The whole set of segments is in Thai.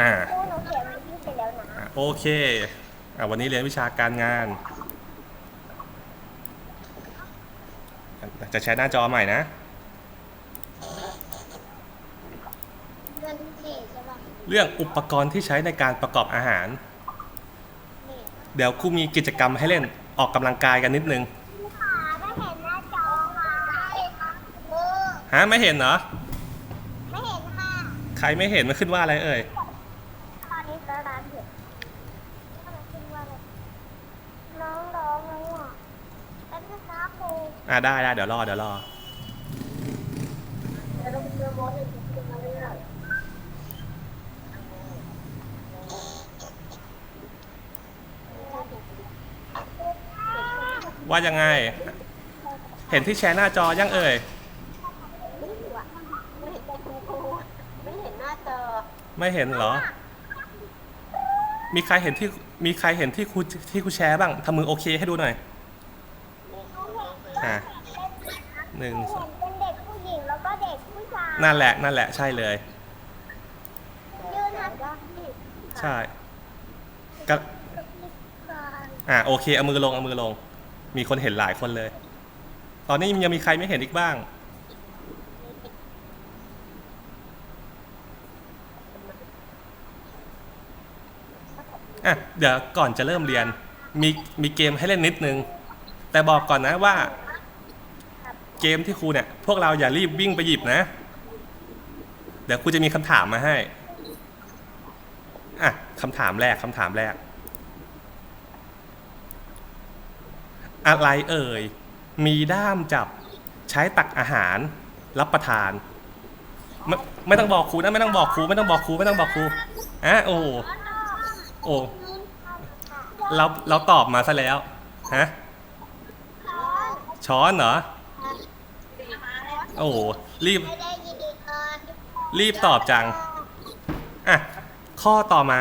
อ่าครูหนูเขียนวันที่ไปแล้วนะอะโอเคอะวันนี้เรียนวิชาการงาน จะแชร์หน้าจอใหม่นะ เงินที่ใช่ป่ะเรื่องอุปกรณ์ที่ใช้ในการประกอบอาหารนี่เดี๋ยวครูมีกิจกรรมให้เล่นออกกำลังกายกันนิดนึง ค่ะไม่เห็นหน้าจอค่ะเออฮะไม่เห็นเหรอ ไม่เห็นค่ะ ใครไม่เห็นมันขึ้นว่าอะไรเอ่ยตอนนี้ก็ร้านเห็นมันขึ้นว่าอะไรน้องร้องเลยอะเป็นภาษาครู อ่าได้ได้เดี๋ยวรอเดี๋ยวรอแล้วเราจะโมเดลขึ้นมาเรื่อว่ายังไง เห็นที่แชร์หน้าจอยังเอ่ย ไม่เห็นว่ะไม่เห็นแต่ครูครูไม่เห็นหน้าจอไม่เห็นเหรอ มีใครเห็นที่มีใครเห็นที่ครูที่ครูแชร์บ้างทำมือโอเคให้ดูหน่อย อะ หนึ่งสองเป็นเด็กผู้หญิงแล้วก็เด็กผู้ชายนั่นแหละนั่นแหละใช่เลย ยืนหันด้านที่ใช่ก็อ่าโอเคเอามือลงเอามือลง มีคนเห็นหลายคนเลย ตอนนี้ยังมีใครไม่เห็นอีกบ้าง อะเดี๋ยวก่อนจะเริ่มเรียนมีมีเกมให้เล่นนิดนึง แต่บอกก่อนนะว่า เกมที่ครูเนี่ย พวกเราอย่ารีบวิ่งไปหยิบนะ เดี๋ยวครูจะมีคำถามมาให้ อะคำถามแรกคำถามแรก อะไรเอ่ย มีด้ามจับใช้ตักอาหารรับประทาน ไม่ไม่ต้องบอกครูนะไม่ต้องบอกครูไม่ต้องบอกครูไม่ต้องบอกครูอะโอ้โหโอ้เราเราตอบมาซะแล้วฮะช้อนเหรอ โอ้โหรีบไม่ได้ยินดีก่อนรีบตอบจังอะข้อต่อมา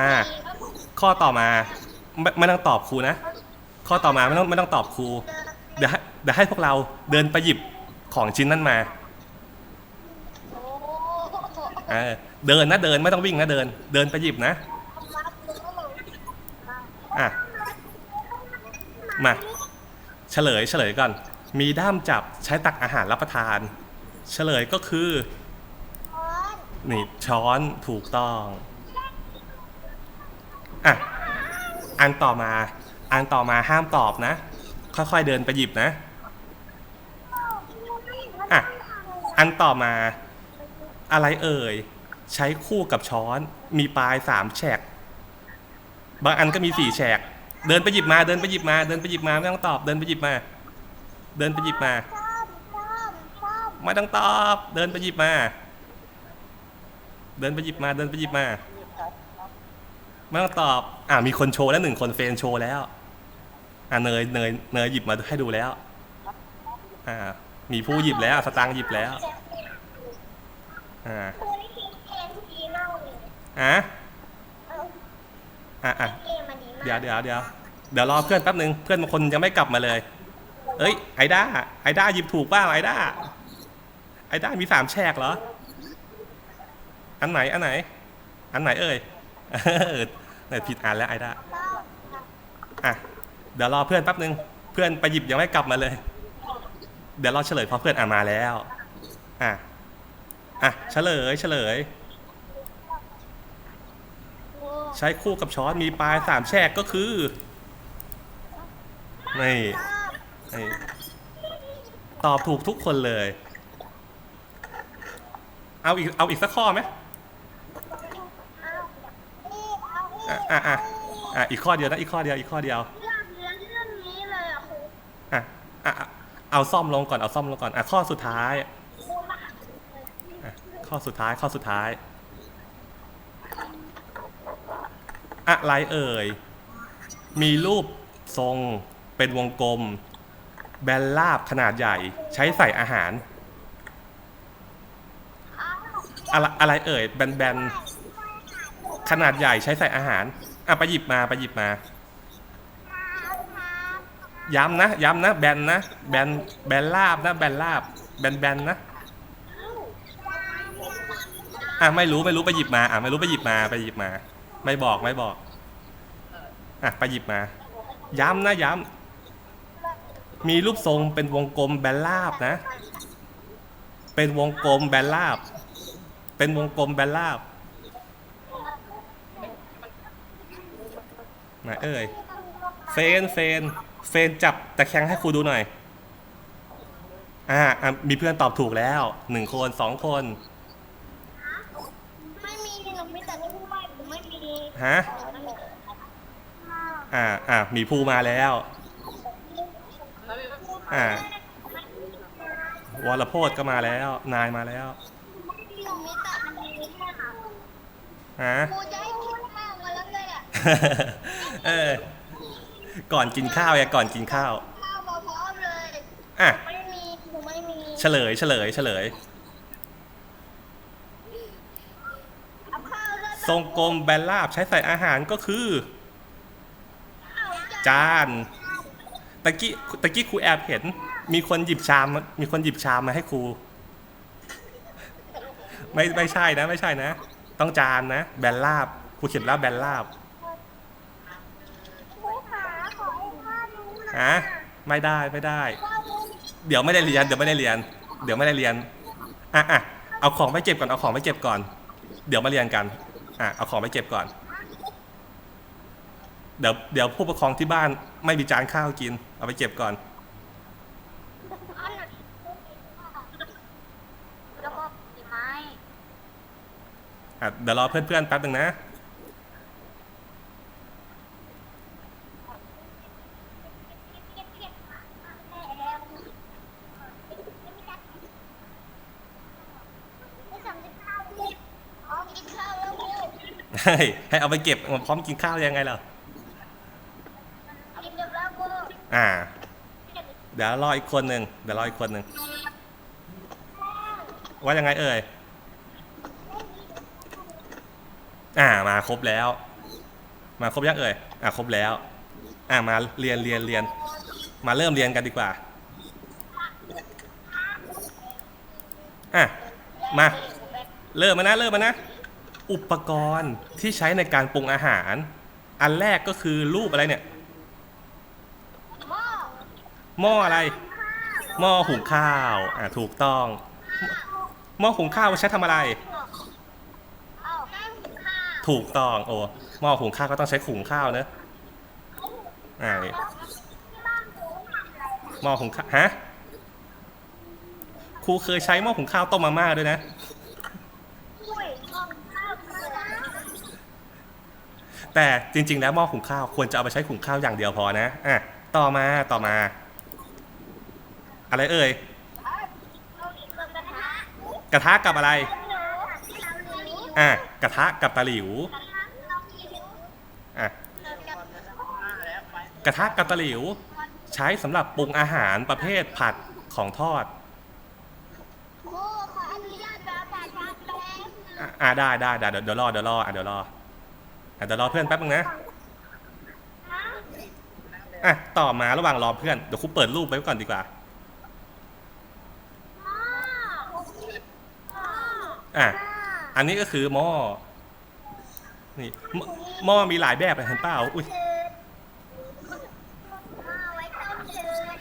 ข้อต่อมาไม่ไม่ต้องตอบครูนะ ข้อต่อมาไม่ต้องไม่ต้องตอบครูเดี๋ยวให้เดี๋ยวให้พวกเราเดินไปหยิบของชิ้นนั้นมาโอ้เออเดินนะเดินไม่ต้องวิ่งนะเดิน เดินไปหยิบนะอะมาเฉลยเฉลยก่อน มีด้ามจับใช้ตักอาหารรับประทาน เฉลยก็คือ นี่ช้อนถูกต้อง อะ อันต่อมา อันต่อมาห้ามตอบนะ ค่อยๆเดินไปหยิบนะ อะ อันต่อมา อะไรเอ่ย ใช้คู่กับช้อน มีปลายสามแฉก บางอันก็มีสี่แฉก เดินไปหยิบมา เดินไปหยิบมา เดินไปหยิบมาไม่ต้องตอบ เดินไปหยิบมา เดินไปหยิบมา ชอบชอบชอบ ไม่ต้องตอบ เดินไปหยิบมา เดินไปหยิบมา เดินไปหยิบมาไม่ต้องตอบ อ่ามีคนโชว์แล้วหนึ่งคนเฟนโชว์แล้ว อ่าเนยเนยเนยหยิบมาให้ดูแล้ว อ่า มีผู้หยิบแล้ว สตางค์หยิบแล้ว อ่าอะอะอะเดีมากเดี๋ยวเดี๋ยวเดี๋ยวเดี๋ยวรอเพื่อนแป๊บนึง เพื่อนบางคนยังไม่กลับมาเลย เอ้ย ไอด้า ไอด้าหยิบถูกป่าวไอด้า อ้ด้านมีสามแฉกเหรอ อันไหน อันไหน อันไหนเอ่ยเออเนี่ผิดอันแล้วไอ้ด้าอะ เดี๋ยวรอเพื่อนแป๊บนึง เพื่อนไปหยิบยังไม่กลับมาเลย เดี๋ยวรอเฉลยพราะเพื่อนอ่านมาแล้ว อะ อะ เฉลย เฉลย ใช้คู่กับช้อนมีปลายสามแฉกก็คือ นี่ ตอบถูกทุกคนเลย เอาอีกเอาอีกสักข้อไหมอะอะอะอะอีกข้อเดียวนะอีกข้อเดียวอีกข้อเดียวเรื่องเรื่องนี้เลยอะครูอะอะเอาซ่อมลงก่อนเอาซ่อมลงก่อนอะข้อสุดท้ายอะข้อสุดท้ายข้อสุดท้าย อะไรเอ่ย มีรูปทรงเป็นวงกลม แบนราบขนาดใหญ่ ใช้ใส่อาหาร อะไรอะไรเอ่ยแบนๆขนาดใหญ่ใช้ใส่อาหารอะไปหยิบมาไปหยิบมา ย้ำนะ ย้ำนะ แบนนะ แบนแบนราบนะ แบนราบ แบนแบนๆนะอะไม่รู้ไม่รู้ไปหยิบมาอะไม่รู้ไปหยิบมาไปหยิบมา ไม่บอกไม่บอกอะไปหยิบมา ย้ำนะย้ำมีรูปทรงเป็นวงกลมแบนราบนะ เป็นวงกลมแบนราบ เป็นวงกลมแบนราบไหนเอ่ยเฟนเฟนเฟนจับตะแคงให้ครูดูหน่อย อ่าอะมีเพื่อนตอบถูกแล้วหนึ่งคนสองคน ไม่มีหนูมีแต่รูปวาดหนูไม่มีฮะ อ่าอ่ามีภูมาแล้ว อ่าวรโพธก็มาแล้ว นายมาแล้ว หนูมีแต่อันนี้ค่ะ ฮะครูจะให้คิดมากมาแล้วเลยอะเออ ก่อนกินข้าวอย่าก่อนกินข้าว ข้าวมาพร้อมเลยอะ ไม่มีหนูไม่มีเฉลยเฉลยเฉลย เอาข้าวเลยทรงกลมแบนราบใช้ใส่อาหารก็คือ เอาจานจาน ตะกี้ตะกี้ครูแอบเห็น มีคนหยิบชามมีคนหยิบชามมาให้ครู ไม่ไม่ใช่นะ ไม่ใช่นะ ต้องจานนะ แบนราบครูเขียนแล้วแบนราบครูขาขอให้ข้าดูหน่อยฮะไม่ได้ไม่ได้ข้าดูเดี๋ยวไม่ได้เรียน เดี๋ยวไม่ได้เรียน เดี๋ยวไม่ได้เรียนอะอะเอาของไปเก็บก่อนเอาของไปเก็บก่อน เดี๋ยวมาเรียนกันอะเอาของไปเก็บก่อน เดี๋ยวเดี๋ยวผู้ปกครองที่บ้านไม่มีจานข้าวกิน เอาไปเก็บก่อนอันนั้นแล้วก็สีไม้ อะเดี๋ยวรอเพื่อนๆแป๊บหนึ่งนะให้ให้เอาไปเก็บมาพร้อมกินข้าวยังไงล่ะกินเดแล้วครูอ่า เดี๋ยวรออีกคนหนึ่งเดี๋ยวรออีกคนหนึ่งว่ายังไงเอ่ย อ่ามาครบแล้ว มาครบยังเอ่ยอ่าครบแล้ว อ่ามาเรียนเรียนเรียน มาเริ่มเรียนกันดีกว่าอะมาเริ่มมานะเริ่มมานะ อุปกรณ์ที่ใช้ในการปรุงอาหาร อันแรกก็คือรูปอะไรเนี่ยหม้อหม้ออะไรหม้อหุงข้าว อ่าถูกต้องหม้อหุงข้าวใช้ทำอะไร เอาแห้งข้าว ถูกต้องโอ้หม้อหุงข้าวก็ต้องใช้หุงข้าวเนอะอ่าหนูทำอะหม้อหุงข้าวฮะครูเคยใช้หม้อหุงข้าวต้มมาม่าด้วยนะแต่จริง ๆ แล้วหม้อหุงข้าวควรจะเอาไปใช้หุงข้าวอย่างเดียวพอนะอะต่อมาต่อมา อะไรเอ่ยกระทะกับอะไร อะกระทะกับตะหลิวกระทะเรากินอะกับกระทะกับตะหลิว ใช้สำหรับปรุงอาหารประเภทผัดของทอดครูขออนุญาตแปลภาษาแป๊บอะอ่าได้ได้ได้เดี๋ยวเดี๋ยวรอเดี๋ยวรออะเดี๋ยวรออะเดี๋ยวรอเพื่อนแป๊บนึงนะนะอะต่อมาระหว่างรอเพื่อนเดี๋ยวครูเปิดรูปไว้ก่อนดีกว่าหม้อหม้ออะ อันนี้ก็คือหม้อ นี่หม้อหม้อมีหลายแบบเลยเห็นเปล่า อุ้ยหม้อไว้ต้มจืด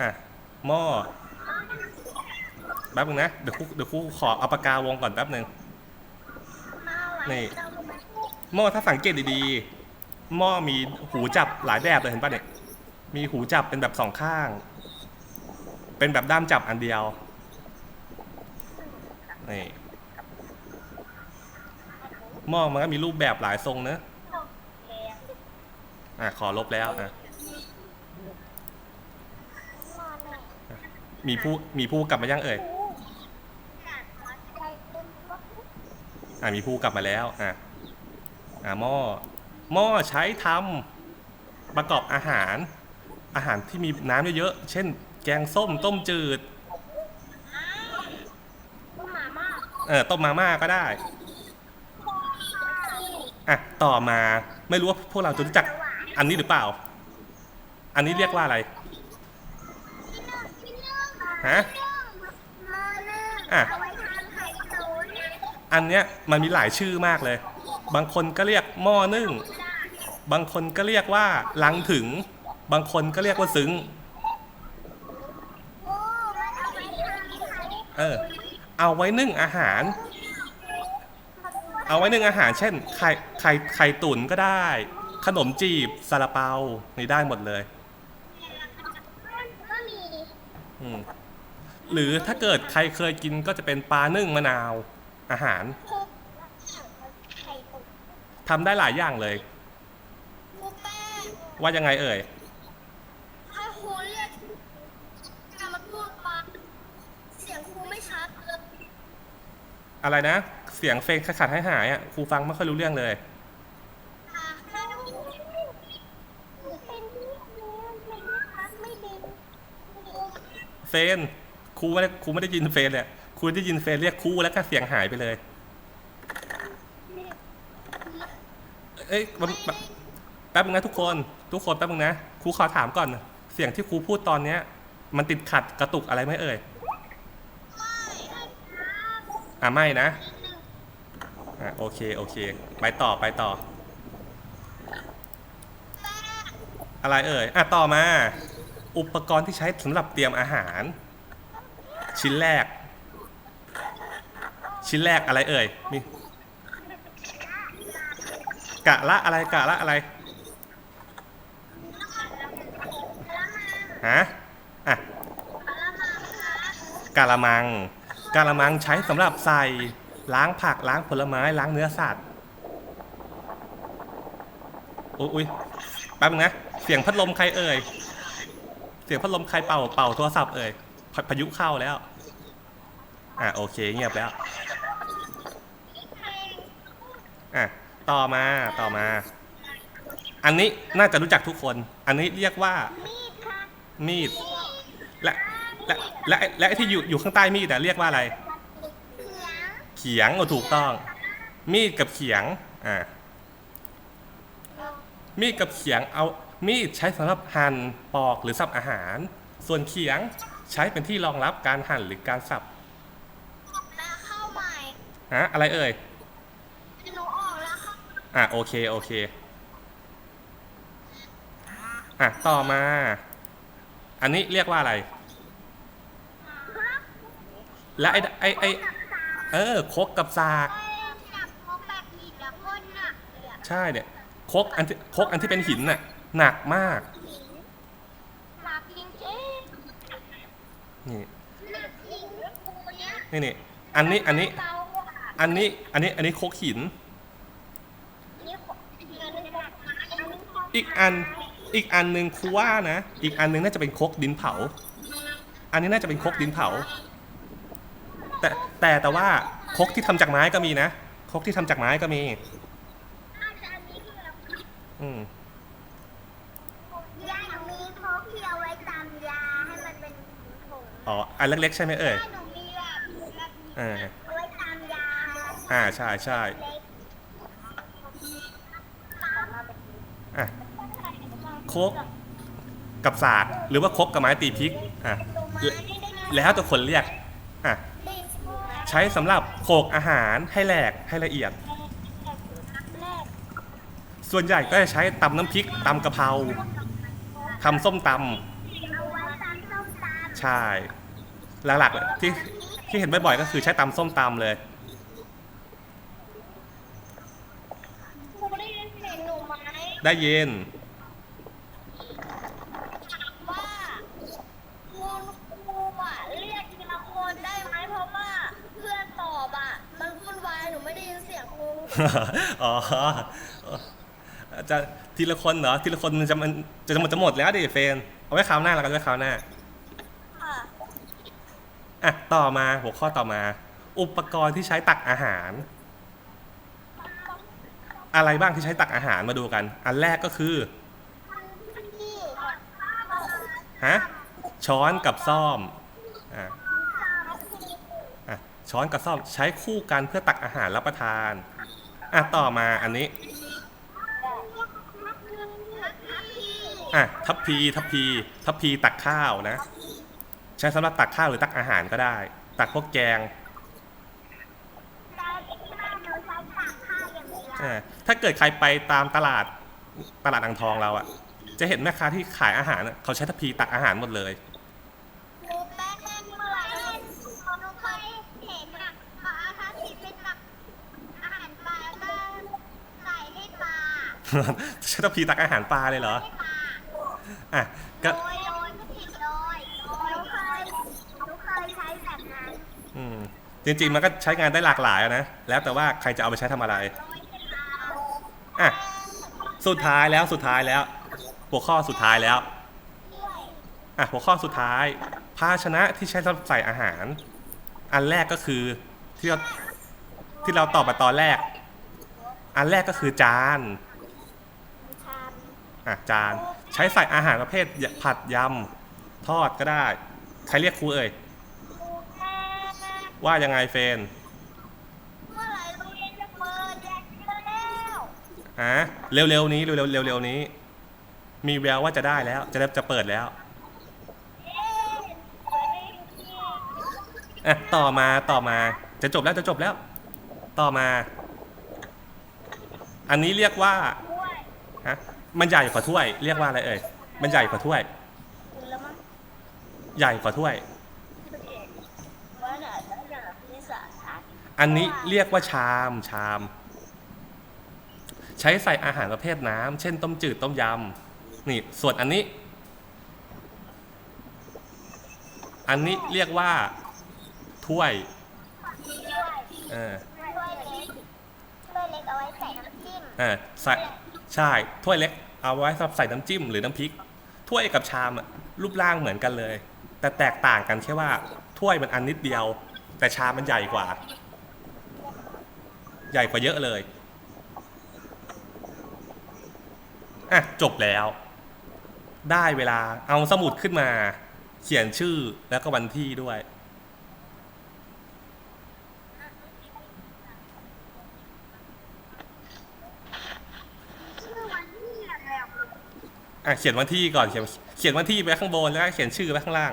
อะหม้อ แป๊บนึงนะ เดี๋ยวครูเดี๋ยวครูขอเอาปากกาวงก่อนแป๊บนึงหม้อไว้นี่ต้มหม้อถ้าสังเกตดีๆ หม้อมีหูจับหลายแบบเลยเห็นป่ะเนี่ย มีหูจับเป็นแบบสองข้าง เป็นแบบด้ามจับอันเดียว นี่ หม้อมันก็มีรูปแบบหลายทรงเนอะแกงอะขอลบแล้วอะหม้อแม่มีผู้มีผู้กลับมายังเอ่ยกัดหัวใจเต็มรถอะมีผู้กลับมาแล้วอะอะหม้อหม้อใช้ทำประกอบอาหาร อาหารที่มีน้ำเยอะๆเช่น แกงส้มต้มจืดหมาม่าเออต้มมาม่าก็ได้ อะต่อมาไม่รู้ว่าพวกเราจะรู้จักอันนี้หรือเปล่า อันนี้เรียกว่าอะไรฮะอะอันเนี้ยมันมีหลายชื่อมากเลย บางคนก็เรียกหม้อนึ่ง บางคนก็เรียกว่าลังถึง บางคนก็เรียกว่าซึ้งโอ้มันเออเอาไว้นึ่งอาหาร เอาไว้นึ่งอาหาร เช่นไข่ ข่ไข่ตุ๋นก็ได้ ขนมจีบซาลาเปานี่ได้หมดเลยก็มีอืมหรือถ้าเกิดใครเคยกินก็จะเป็นปลานึ่งมะนาว อาหารคุกไข่ตุ๋นทำได้หลายอย่างเลยครูแป้งว่ายังไงเอ่ยถ้าครูเรียกกรรมพูดมาเสียงครูไม่ชัดเลยอะไรนะ เสียงเฟงขัดๆให้หายๆอะครูฟังไม่ค่อยรู้เรื่องเลย ค่ะถ้าเป็นที่นี้เป็นที่ชัดไม่ดี เฟ นครูไม่ได้ครูไม่ได้ยินเฟนเลยครูได้ยินเฟนเรียกครูแล้วก็เสียงหายไปเลย เอ้ยมันแบบแป๊บนึงนะทุกคน ทุกคนแป๊บนึงนะครูขอถามก่อนเสียงที่ครูพูดตอนเนี้ย มันติดขัดกระตุกอะไรไหมเอ่ยอะไม่นะอะโอเคโอเค ไปต่อไปต่อ อะไรเอ่ยอะต่อมา อุปกรณ์ที่ใช้สำหรับเตรียมอาหาร ชิ้นแรก ชิ้นแรกอะไรเอ่ยมีกะละอะไรกะละอะไรฮะอะกะละมังกะละมังใช้สำหรับใส่ล้างผักล้างผลไม้ล้างเนื้อสัตว์อุ๊ยอุ๊ยแป๊บนึงนะเสียงพัดลมใครเอ่ย เสียงพัดลมใครเป่าเป่าโทรศัพท์เอ่ยพาพายุเข้าแล้ว อะโอเคเงียบแล้ว อะต่อมาต่อมา อันนี้น่าจะรู้จักทุกคน อันนี้เรียกว่า มีดและและและและที่อยู่อยู่ข้างใต้มีดอะเรียกว่าอะไร เขียงเขียงโอ้ถูกต้อง มีดกับเขียงอ่ามีดกับเขียงเอา มีดใช้สำหรับหั่นปอกหรือสับอาหาร ส่วนเขียงใช้เป็นที่รองรับการหั่นหรือการสับแล้วเข้าใหม่ฮะอะไรเอ่ยหนูออกแล้วค่ะอะโอเคโอเคอะต่อมา อันนี้เรียกว่าอะไร และไอ้ไอ้ไอ้เออครกกับสาก จับพกแบบผิดแล้วก็หนักเลยอะใช่เนี่ยครกอันที่ครกอันที่เป็นหินน่ะ หนักมาก หนักจริงจริงนี่หนักจริงครูเนี้ยนี่นี่อันนี้อันนี้เบากว่าอันนี้อันนี้อันนี้ครกหินนี่ของอีกอันหนึงแบบไม้อันนึงของอีกอันอีกอันหนึ่งครูว่านะ อีกอันหนึงน่าจะเป็นครกดินเผา อันนี้น่าจะเป็นครกดินเผา แต่แต่แต่ว่าครกที่ทำจากไม้ก็มีนะครกที่ทำจากไม้ก็มีอาจารย์นี้คือแบบอืม ยาหนูมีพกที่เอาไว้ตามยาให้มันเป็นถุง อ๋อ อันเล็กๆใช่ไหมเอ่ย ถ้าหนูมีแบบแบบเออ เอาไว้ตามยาอ่า ใช่ใช่เล็กอะครกกับสากหรือว่าครกกับไม้ตีพริก อะแล้วแล้วแต่คนเรียก อะ ใช้สำหรับโขลกอาหารให้แหลกให้ละเอียด ส่วนใหญ่ก็จะใช้ตำน้ำพริกตำกะเพราทำส้มตเใช่ หลักๆเลยที่ที่เห็นบ่อยๆก็คือใช้ตำส้มตำเลย ครูได้ยินเสียงหนูไหมได้เย็น ถามว่าคุณครูอะเรียกทีละคนได้ไหมเพราะว่าเพื่อนตอบอะ มันวุ่นวายหนูไม่ได้ยินเสียงครูอ๋อจะทีละคนเหรอทีละคนมันจะมันจะหมดจะหมดแล้วดิเฟนเอาไว้คราวหน้าแล้วกันไว้คราวหน้าค่ะ อะต่อมาหัวข้อต่อมา อุปกรณ์ที่ใช้ตักอาหาร อะไรบ้างที่ใช้ตักอาหารมาดูกัน อันแรกก็คือฮะช้อนกับซ่อมอะอะช้อนกับซ่อมใช้คู่กันเพื่อตักอาหารรับประทานอะต่อมาอันนี้อะทัพพีทัพพีทัพพีตักข้าวนะ ใช้สำหรับตักข้าวหรือตักอาหารก็ได้ ตักพวกแกงอ่าถ้าเกิดใครไปตามตลาดตลาดอ่างทองเราอะจะเห็นแม่ค้าที่ขายอาหารอะเขาใช้ทัพพีตักอาหารหมดเลยหนูแป้งแป้งเมื่อไหร่หนูเคยเห็นอะเขาเอาทัพพีไปตักอาหารปลาแล้วก็ใส่ให้ปลาใช้ทัพพีตักอาหารปลาเลยเหรอให้ปลาอะก็โดยโดยไม่ผิดโดยหนูเคยหนูเคยใช้แบบนั้น อืม จริงๆมันก็ใช้งานได้หลากหลายอะนะ แล้วแต่ว่าใครจะเอาไปใช้ทำอะไร อะ สุดท้ายแล้วสุดท้ายแล้ว หัวข้อสุดท้ายแล้ว อะหัวข้อสุดท้าย ภาชนะที่ใช้สำหรับใส่อาหาร อันแรกก็คือที่เราที่เราตอบมาตอนแรก อันแรกก็คือจาน อะจานใช้ใส่อาหารประเภทผัดยำทอดก็ได้ ใครเรียกครูเอ่ย ว่ายังไงเฟรนเมื่อไหร่โรงเรียนจะเปิดอยากเจอแล้วอะเร็วๆนี้เร็วๆเร็วๆนี้ มีแววว่าจะได้แล้ว จะได้จะเปิดแล้วเอ๊ะเปิดได้ที่อะต่อมาต่อมาจะจบแล้วจะจบแล้ว ต่อมา อันนี้เรียกว่าด้วยฮะมันใหญ่กว่าถ้วย เรียกว่าอะไรเอ่ยมันใหญ่กว่าถ้วยคุณแล้วมั้งใหญ่กว่าถ้วย ว่าน่ะแล้วอย่างที่สาขา อันนี้เรียกว่าชามชาม ใช้ใส่อาหารประเภทน้ำเช่น ต้มจืดต้มยำนี่ส่วนอันนี้ อันนี้เรียกว่า ถ้วยด้วยเออด้วยเล็กด้วยเล็กเอาไว้ใส่น้ำจิ้มเออใส่ใช่ถ้วยเล็กเอาไว้สำหรับใส่น้ำจิ้มหรือน้ำพริก ถ้วยกับชามอะรูปร่างเหมือนกันเลย แต่แตกต่างกันแค่ว่า ถ้วยมันอันนิดเดียว แต่ชามมันใหญ่กว่า ใหญ่กว่าเยอะเลยอะจบแล้ว ได้เวลาเอาสมุดขึ้นมา เขียนชื่อแล้วก็วันที่ด้วย อะเขียนวันที่ก่อนเขียนเขียนวันที่ไว้ข้างบนแล้วก็เขียนชื่อไว้ข้างล่าง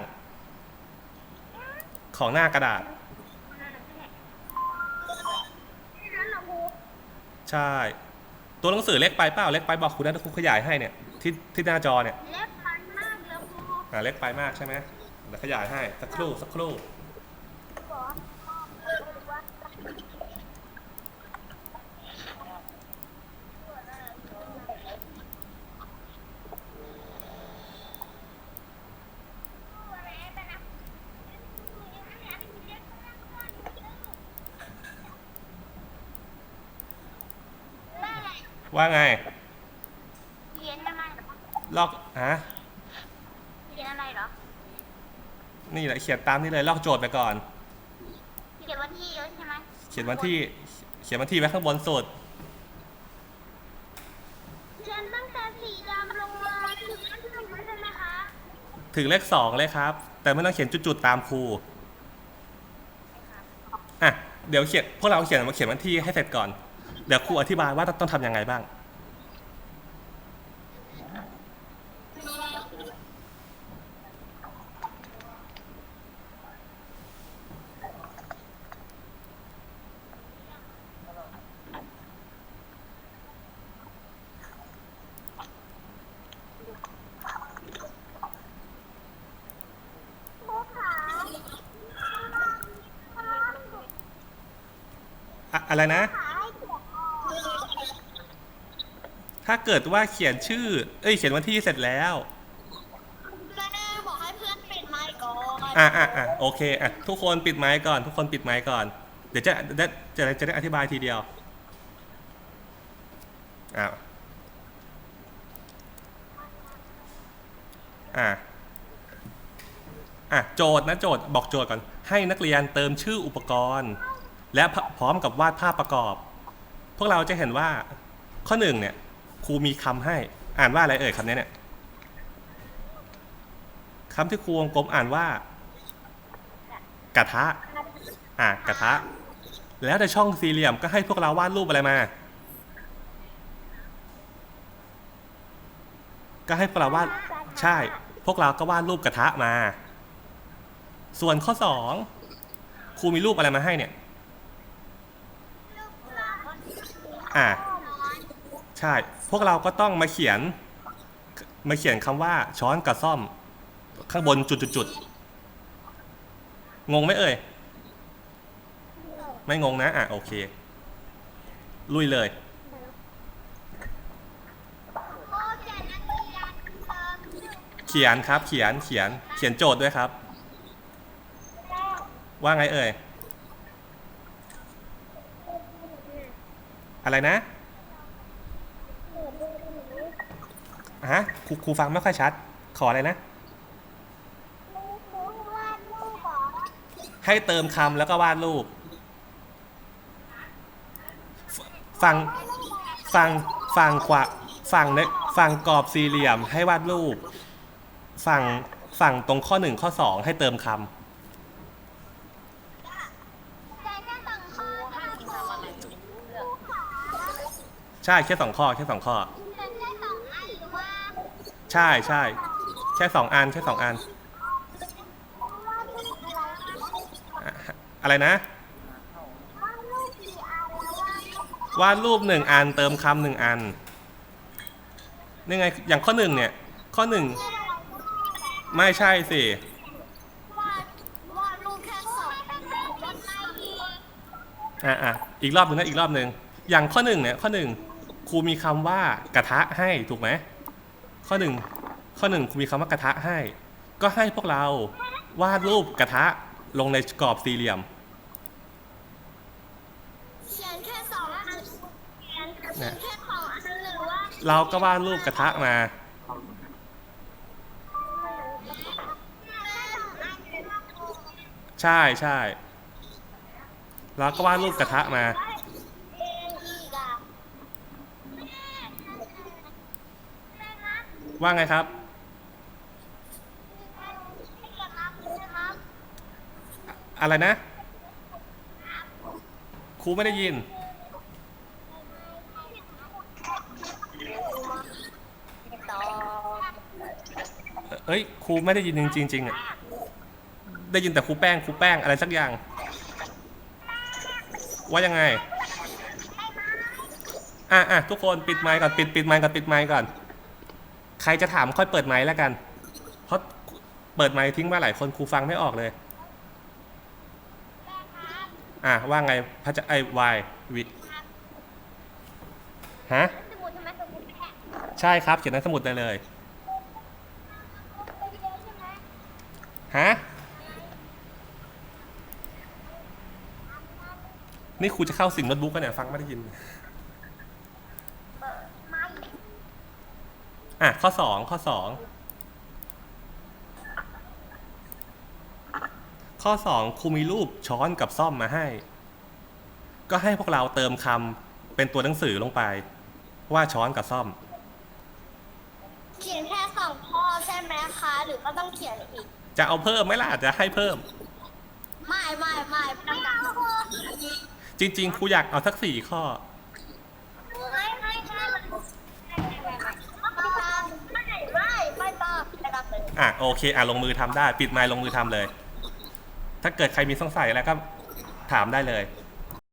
ของหน้ากระดาษ ใช่ ตัวหนังสือเล็กไปเปล่าเล็กไปบอกครูนะถ้าครูขยายให้เนี่ยที่ที่หน้าจอเนี่ยเล็บมันมากเลยครูอ่าเล็กไปมากใช่ไหมเดี๋ยวขยายให้สักครู่สักครู่ ว่าไงเขียนอะไรเหรอลอกฮะเขียนอะไรเหรอ นี่แหละเขียนตามนี่เลยลอกโจทย์ไปก่อน เขียนวันที่เยอะใช่ไหมเขียนวันที่ เขียนวันที่ไว้ข้างบนสุดเขียนตั้งแต่สีดำลงมาถึงอันหนึ่งใช่ไหมคะถึงเลขสองเลยครับ แต่ไม่ต้องเขียนจุดๆตามครูอะเดี๋ยวเขียนพวกเราเขียนมาเขียนวันที่ให้เสร็จก่อน เดี๋ยวครูอธิบายว่าต้องทำยังไงบ้าง อะอะไรนะ ขาให้เขียนออก ถ้าเกิดว่าเขียนชื่อ เอ้ย เขียนวันที่เสร็จแล้ว แม่บอกให้เพื่อนปิดไมค์ก่อนอะอะอะโอเค อะ ทุกคนปิดไมค์ก่อน ทุกคนปิดไมค์ก่อน เดี๋ยวจะจะจะจะได้อธิบายทีเดียวอ้าวอะอะโจทย์นะโจทย์บอกโจทย์ก่อน ให้นักเรียนเติมชื่ออุปกรณ์ และพพร้อมกับวาดภาพประกอบ พวกเราจะเห็นว่าข้อหนึ่งเนี่ย ครูมีคำให้ อ่านว่าอะไรเอ่ยคำนี้เนี่ยคำที่ครูวงกลมอ่านว่า กระทะ อะกระทะ แล้วในช่องสี่เหลี่ยมก็ให้พวกเราวาดรูปอะไรมา ก็ให้พวกเราวาดใช่ พวกเราก็วาดรูปกระทะมา ส่วนข้อสองครูมีรูปอะไรมาให้เนี่ย อะ ช่ พวกเราก็ต้องมาเขียน มาเขียนคำว่าช้อนกับซ่อม ข้างบนจุดๆๆงงไหมเอ่ย ไม่งงนะ อะ โอเค ลุยเลยเขียนครับ เขียนเขียน เขียนโจทย์ด้วยครับ ว่าไงเอ่ย อะไรนะ ฮะครูครูฟังไม่ค่อยชัด ขออะไรนะ ให้เติมคำแล้วก็วาดรูปฟังฟังฟังขวาฝั่งในฝั่งกรอบสี่เหลี่ยม ให้วาดรูป ฝั่งฝั่งตรงข้อหนึ่งข้อสองให้เติมคำใช่แค่สองข้อแค่สองข้อ แต่แค่สองอันหรือว่า ใช่ใช่แค่สองอันแค่สองอัน อะไรนะ วาดรูปหนึ่งอันเติมคำหนึ่งอันนี่ไงอย่างข้อหนึ่งเนี่ย ข้อหนึ่งไม่ใช่สิวาดวาดรูปแค่สองอันวาดไม่อีกอะอะอีกรอบหนึ่งนะอีกรอบหนึ่งอย่างข้อหนึ่งเนี่ยข้อหนึ่งครูมีคำว่ากระทะให้ถูกไหม ข้อหนึ่งข้อหนึ่งครูมีคำว่ากระทะให้ ก็ให้พวกเราวาดรูปกระทะลงในกรอบสี่เหลี่ยมเขียนแค่สองอันเขียนเนี่เขียยนแค่สองอันหรือว่าเราก็วาดรูปกระทะมา แค่สองอันหรือว่าครูใช่ใช่เราก็วาดรูปกระทะมาเองอีกอะแม่แม่ครับ ว่าไงครับ อะไรนะ ครูไม่ได้ยิน เอ้ยครูไม่ได้ยินจริงจริงอะ ได้ยินแต่ครูแป้งครูแป้งอะไรสักอย่าง ว่ายังไง อะอะทุกคนปิดไมค์ก่อนปิดปิดไมค์ก่อนปิดไมค์ก่อน ใครจะถามค่อยเปิดไมค์แล้วกัน เพราะเปิดไมค์ทิ้งมาหลายคนครูฟังไม่ออกเลย อะว่าไงพระจะไอวายวิฮะใช่ครับ เขียนในสมุดได้เลยฮะนี่ครูจะเข้าสิ่งโน้ตบุ๊กกันเนี่ยฟังไม่ได้ยิน ไม่ อะข้อสองข้อสองข้อสองครูมีรูปช้อนกับซ่อมมาให้ ก็ให้พวกเราเติมคำเป็นตัวหนังสือลงไป ว่าช้อนกับซ่อม เขียนแค่สองข้อใช่ไหมคะ หรือก็ต้องเขียนอีก จะเอาเพิ่มไหมล่ะจะให้เพิ่ม ไม่ไม่ไม่ไม่ต้องการจริง ๆครูอยากเอาสักสี่ข้อ ไม่ไม่ไม่ไม่ไม่ไม่ไม่ต้องไม่ต้ อะโอเคอะลงมือทำได้ ปิดไมล์ลงมือทำเลย ถ้าเกิดใครมีสงสัยอะไรก็ถามได้เลย